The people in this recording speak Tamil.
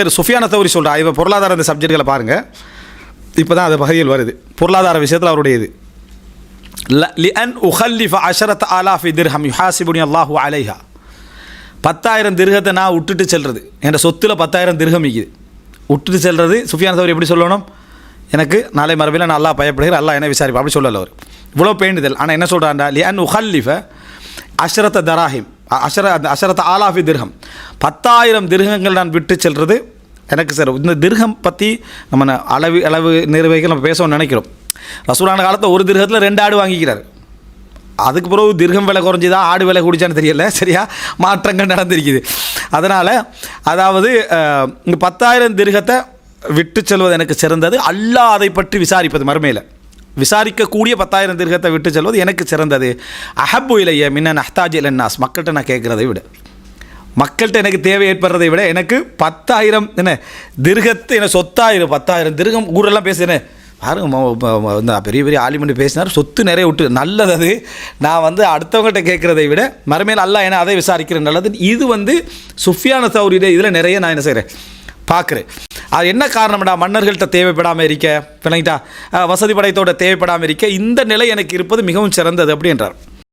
பேர் சுஃபியான தௌரி சொல்கிறா இப்போ பொருளாதார இந்த சப்ஜெக்ட்களை பாருங்கள் இப்போ தான் அது பகுதியில் வருது. பொருளாதார விஷயத்தில் அவருடைய இது. லிஅன் உஹல்லிஃப அஷரத் ஆலாஃபி திர்ஹம் யுஹாசிபுனி அல்லாஹு அலைஹா. பத்தாயிரம் திருகத்தை நான் விட்டுட்டு செல்வது என்ற சொத்தில் பத்தாயிரம் திருகம் இருக்குது விட்டுட்டு செல்வது சுஃபியான தவறு எப்படி சொல்லணும்? எனக்கு நாளை மரபில் நான் நல்லா பயப்படுகிறேன் அல்லாஹ் என்ன விசாரிப்பா அப்படி சொல்லல அவர். இவ்வளோ பேண்டுதல் ஆனால் என்ன சொல்கிறாண்டா லியன் உஹல்லிஃப அஷரத்த தராஹிம் அஷர அஷரத் ஆலாஃபி திர்ஹம். பத்தாயிரம் திருகங்கள் நான் விட்டு செல்வது எனக்கு சார் இந்த திருகம் பற்றி நம்ம அளவு அளவு நிர்வகிக்க நம்ம பேசணும்னு நினைக்கிறோம். ரசூலான காலத்தில் ஒரு திருகத்தில் ரெண்டு ஆடு வாங்கிக்கிறார். அதுக்கு பிறகு திருகம் விலை குறைஞ்சிதான் ஆடு விலை குடிச்சான்னு தெரியல. சரியா? மாற்றங்கள் நடந்திருக்குது. அதனால் அதாவது இந்த பத்தாயிரம் திருகத்தை விட்டு செல்வது எனக்கு சிறந்தது. அல்லாஹ் அதை பற்றி விசாரிப்பது மறுமையில். விசாரிக்கக்கூடிய பத்தாயிரம் திருகத்தை விட்டு செல்வது எனக்கு சிறந்தது. அஹபு இலைய மின்னன் அஹ்தாஜ் இலன்னாஸ் மக்கள்கிட்ட நான் கேட்குறதை விட. மக்கள்கிட்ட எனக்கு தேவை ஏற்படுறதை விட எனக்கு பத்தாயிரம் என்ன திருகத்து என்ன சொத்தாயிரம் பத்தாயிரம் திருகம் ஊரெல்லாம் பேசுகிறேன் பாருங்க பெரிய பெரிய ஆலிமண்டி பேசினார் சொத்து நிறைய விட்டு நல்லது அது. நான் வந்து அடுத்தவங்ககிட்ட கேட்குறதை விட மறுமையில் அல்ல என அதை விசாரிக்கிறேன். நல்லது இது வந்து சுஃபியான சௌரியுடைய இதில் நிறைய நான் என்ன செய்கிறேன் பார்க்குறேன். அது என்ன காரணம்டா மன்னர்கள்ட்ட தேவைப்படாமல் இருக்க பிள்ளைங்கிட்டா வசதி படைத்தோட தேவைப்படாமல் இருக்க இந்த நிலை எனக்கு இருப்பது மிகவும் சிறந்தது அப்படின்றார்.